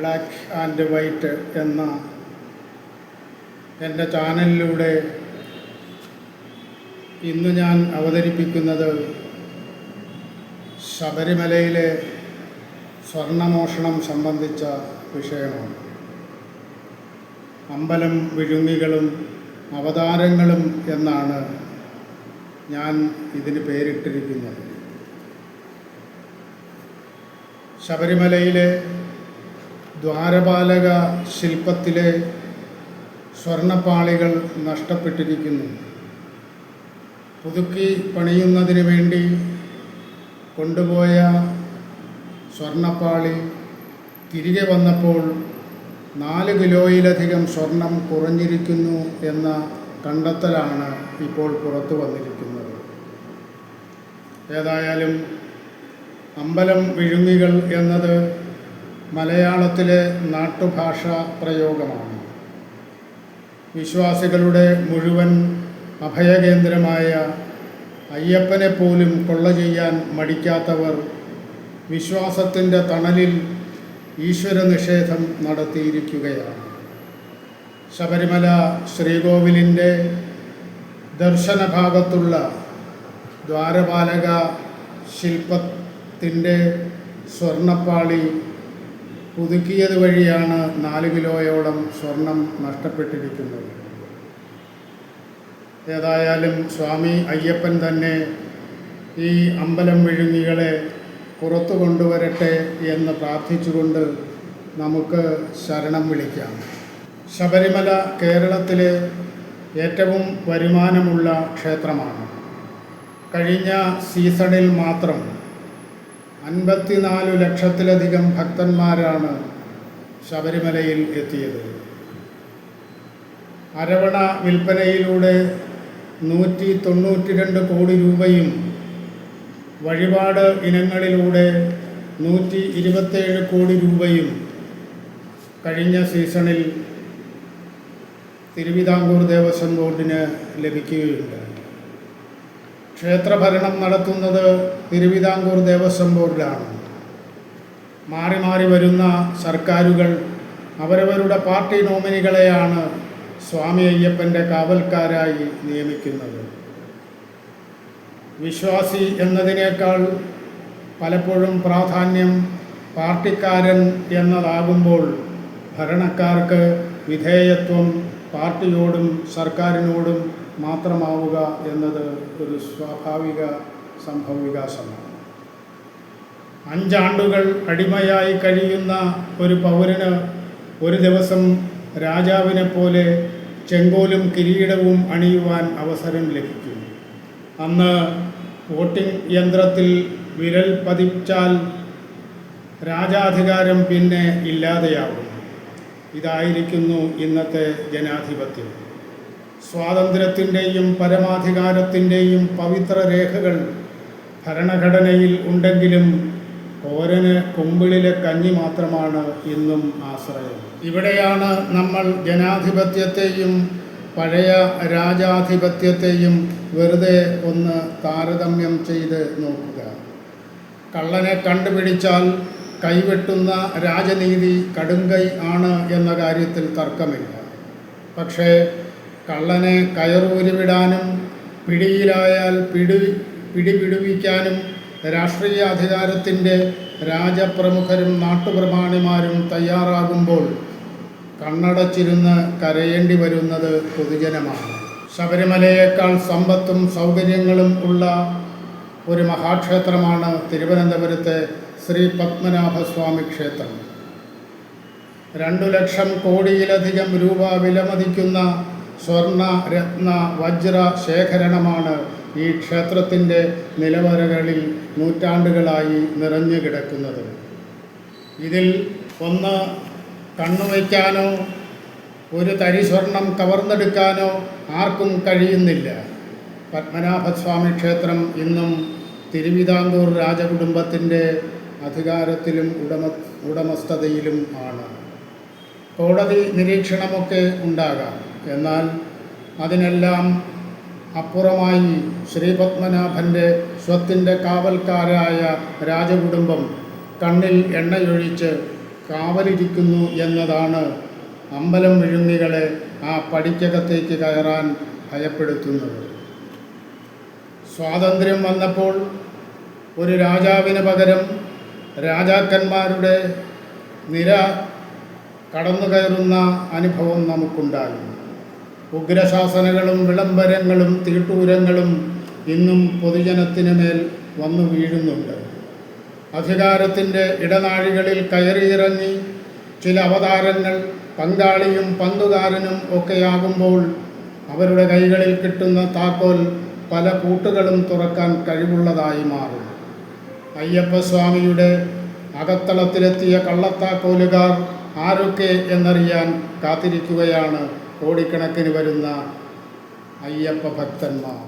Black and white എന്ന എന്റെ ചാനലിലൂടെ ഇന്ന് ഞാൻ അവതരിപ്പിക്കുന്നത് ശബരിമലയിലെ സ്വർണമോഷണം സംബന്ധിച്ച വിഷയമാണ്. അമ്പലം വിഴുങ്ങികളും അവതാരങ്ങളും എന്നാണ് ഞാൻ ഇതിന് പേരിട്ടിരിക്കുന്നത്. ശബരിമലയിലെ ദ്വാരപാലക ശില്പത്തിലെ സ്വർണപ്പാളികൾ നഷ്ടപ്പെട്ടിരിക്കുന്നു. പുതുക്കി പണിയുന്നതിന് വേണ്ടി കൊണ്ടുപോയ സ്വർണപ്പാളി തിരികെ വന്നപ്പോൾ നാല് കിലോയിലധികം സ്വർണം കുറഞ്ഞിരിക്കുന്നു എന്ന കണ്ടെത്തലാണ് ഇപ്പോൾ പുറത്തു വന്നിരിക്കുന്നത്. ഏതായാലും അമ്പലം വിഴുങ്ങികൾ എന്നത് മലയാളത്തിലെ നാട്ടുഭാഷ പ്രയോഗമാണ്. വിശ്വാസികളുടെ മുഴുവൻ അഭയകേന്ദ്രമായ അയ്യപ്പനെ പോലും കൊള്ള ചെയ്യാൻ മടിക്കാത്തവർ വിശ്വാസത്തിന്റെ തണലിൽ ഈശ്വര നിഷേധം നടത്തിയിരിക്കുകയാണ്. ശബരിമല ശ്രീകോവിലിന്റെ ദർശനഭാഗത്തുള്ള ദ്വാരപാലക ശില്പത്തിന്റെ സ്വർണപ്പാളി പുതുക്കിയത് വഴിയാണ് നാല് കിലോയോളം സ്വർണം നഷ്ടപ്പെട്ടിരിക്കുന്നത്. ഏതായാലും സ്വാമി അയ്യപ്പൻ തന്നെ ഈ അമ്പലം വിഴുങ്ങികളെ പുറത്തു കൊണ്ടുവരട്ടെ എന്ന് പ്രാർത്ഥിച്ചുകൊണ്ട് നമുക്ക് ശരണം വിളിക്കാം. ശബരിമല കേരളത്തിലെ ഏറ്റവും വരുമാനമുള്ള ക്ഷേത്രമാണ്. കഴിഞ്ഞ സീസണിൽ മാത്രം അൻപത്തിനാല് ലക്ഷത്തിലധികം ഭക്തന്മാരാണ് ശബരിമലയിൽ എത്തിയത്. അരവണ വിൽപ്പനയിലൂടെ നൂറ്റി തൊണ്ണൂറ്റി രണ്ട് കോടി രൂപയും വഴിപാട് ഇനങ്ങളിലൂടെ നൂറ്റി ഇരുപത്തേഴ് കോടി രൂപയും കഴിഞ്ഞ സീസണിൽ തിരുവിതാംകൂർ ദേവസ്വം ബോർഡിന് ലഭിക്കുകയുണ്ടായി. ക്ഷേത്രഭരണം നടത്തുന്നത് തിരുവിതാംകൂർ ദേവസ്വം ബോർഡിലാണ്. മാറി മാറി വരുന്ന സർക്കാരുകൾ അവരവരുടെ പാർട്ടി നോമിനികളെയാണ് സ്വാമി അയ്യപ്പന്റെ കാവൽക്കാരായി നിയമിക്കുന്നത്. വിശ്വാസി എന്നതിനേക്കാൾ പലപ്പോഴും പ്രാധാന്യം പാർട്ടിക്കാരൻ എന്നതാകുമ്പോൾ ഭരണക്കാർക്ക് വിധേയത്വം പാർട്ടിയോടും സർക്കാരിനോടും മാത്രമാവുക എന്നത് ഒരു സ്വാഭാവിക സംഭവവികാസമാണ്. അഞ്ചാണ്ടുകൾ അടിമയായി കഴിയുന്ന ഒരു പൗരന് ഒരു ദിവസം രാജാവിനെ പോലെ ചെങ്കോലും കിരീടവും അണിയുവാൻ അവസരം ലഭിക്കും. അന്ന് വോട്ടിംഗ് യന്ത്രത്തിൽ വിരൽ പതിച്ചാൽ രാജാധികാരം പിന്നെ ഇല്ലാതെയാകും. ഇതായിരിക്കുന്നു ഇന്നത്തെ ജനാധിപത്യം. സ്വാതന്ത്ര്യത്തിന്റെയും പരമാധികാരത്തിന്റെയും പവിത്ര രേഖകൾ ഭരണഘടനയിൽ ഉണ്ടെങ്കിലും കോരന് കുമ്പിളിലെ കഞ്ഞി മാത്രമാണ് ഇന്നും ആശ്രയം. ഇവിടെയാണ് നമ്മൾ ജനാധിപത്യത്തെയും പഴയ രാജാധിപത്യത്തെയും വെറുതെ ഒന്ന് താരതമ്യം ചെയ്ത് നോക്കുക. കള്ളനെ കണ്ടുപിടിച്ചാൽ കൈവെട്ടുന്ന രാജനീതി കടുങ്കൈ ആണ് എന്ന കാര്യത്തിൽ തർക്കമില്ല. പക്ഷേ കള്ളനെ കയറൂരിവിടാനും പിടിയിലായാൽ പിടി പിടിപിടുവിക്കാനും രാഷ്ട്രീയ അധികാരത്തിന്റെ രാജപ്രമുഖരും നാട്ടുപ്രമാണിമാരും തയ്യാറാകുമ്പോൾ കണ്ണടച്ചിരുന്ന് കരയേണ്ടി വരുന്നത് പൊതുജനമാണ്. ശബരിമലയേക്കാൾ സമ്പത്തും സൗകര്യങ്ങളും ഉള്ള ഒരു മഹാക്ഷേത്രമാണ് തിരുവനന്തപുരത്തെ ശ്രീ പത്മനാഭസ്വാമി ക്ഷേത്രം. രണ്ടു ലക്ഷം കോടിയിലധികം രൂപ വിലമതിക്കുന്ന സ്വർണ രത്ന വജ്ര ശേഖരണമാണ് ഈ ക്ഷേത്രത്തിന്റെ നിലവറകളിൽ നൂറ്റാണ്ടുകളായി നിറഞ്ഞു കിടക്കുന്നത്. ഇതിൽ ഒന്ന് കണ്ണുവയ്ക്കാനോ ഒരു തരി സ്വർണം കവർന്നെടുക്കാനോ ആർക്കും കഴിയുന്നില്ല. പത്മനാഭസ്വാമി ക്ഷേത്രം ഇന്നും തിരുവിതാംകൂർ രാജകുടുംബത്തിന്റെ അധികാരത്തിലും ഉടമ ഉടമസ്ഥതയിലും ആണ്. കോടതി നിരീക്ഷണമൊക്കെ ഉണ്ടാകാം. എന്നാൽ അതിനെല്ലാം അപ്പുറമായി ശ്രീപത്മനാഭന്റെ സ്വത്തിന്റെ കാവൽക്കാരായ രാജകുടുംബം കണ്ണിൽ എണ്ണയൊഴിച്ച് കാവലിരിക്കുന്നു എന്നതാണ് അമ്പലം വിഴുങ്ങികളെ ആ പടിക്കകത്തേക്ക് കയറാൻ ഭയപ്പെടുത്തുന്നത്. സ്വാതന്ത്ര്യം വന്നപ്പോൾ ഒരു രാജാവിന് പകരം രാജാക്കന്മാരുടെ നിര കടന്നു കയറുന്ന അനുഭവം നമുക്കുണ്ടായി ഉഗ്രശാസനകളും വിളംബരങ്ങളും തീട്ടൂരങ്ങളും ഇന്നും പൊതുജനത്തിന് മേൽ വന്നു വീഴുന്നുണ്ട്. അധികാരത്തിന്റെ ഇടനാഴികളിൽ കയറിയിറങ്ങി ചില അവതാരങ്ങൾ പങ്കാളിയും പങ്കുകാരനും ഒക്കെയാകുമ്പോൾ അവരുടെ കൈകളിൽ കിട്ടുന്ന താക്കോൽ പല കൂട്ടുകളും തുറക്കാൻ കഴിവുള്ളതായി മാറും. അയ്യപ്പസ്വാമിയുടെ അകത്തളത്തിലെത്തിയ കള്ളത്താക്കോലുകാർ ആരൊക്കെ എന്നറിയാൻ കാത്തിരിക്കുകയാണ് കോടിക്കണക്കിന് വരുന്ന അയ്യപ്പ ഭക്തന്മാർ.